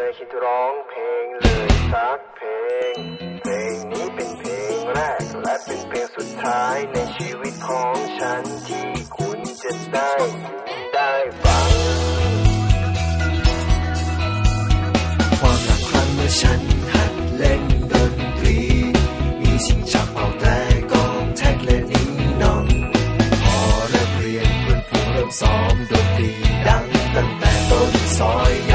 เคยคิดร้องเพลงเลยสักเพลง เพลงนี้เป็นเพลงแรก และเป็นเพลงสุดท้ายในชีวิตของฉันที่คุณจะได้ได้ฟัง ความหลักครั้งเมื่อฉันหัดเล่นดนตรี มีสิ่งจับเป่าแต่กองแท็กและนิ้งนอง พอเริ่มเรียนเพื่อนฝูงเริ่มซ้อมดนตรีดังตั้งแต่ต้นซอย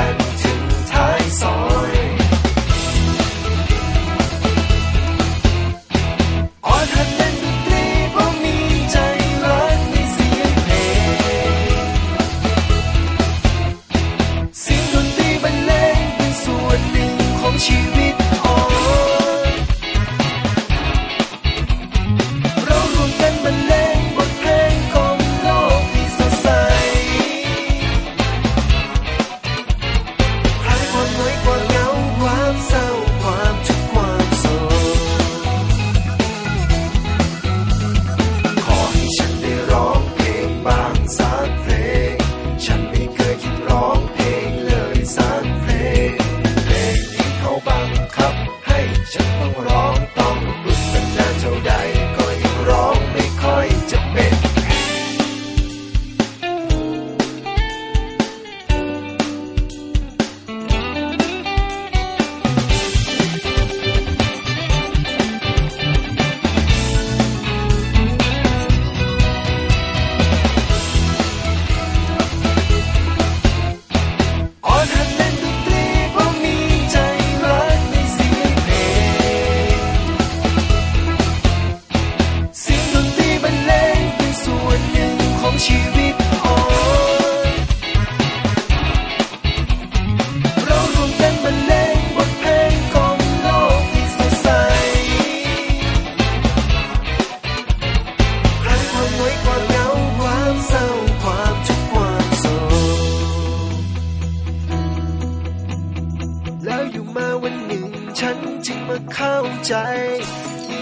มาวันหนึ่ง ฉันจึงมาเข้าใจ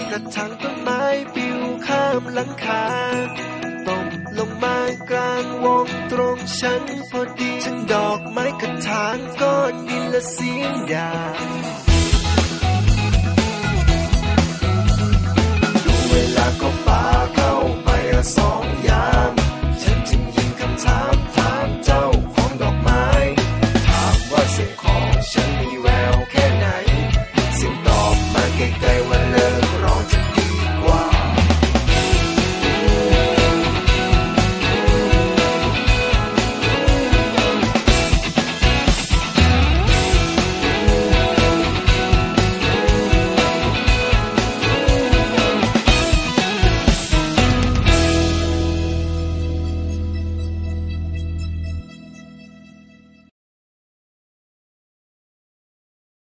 กระถางต้นไม้ปลิวข้ามหลังคาตกลงมากลางวงตรงฉันพอดีฉันดอกไม้กระถางก้อนดินและเสียงดา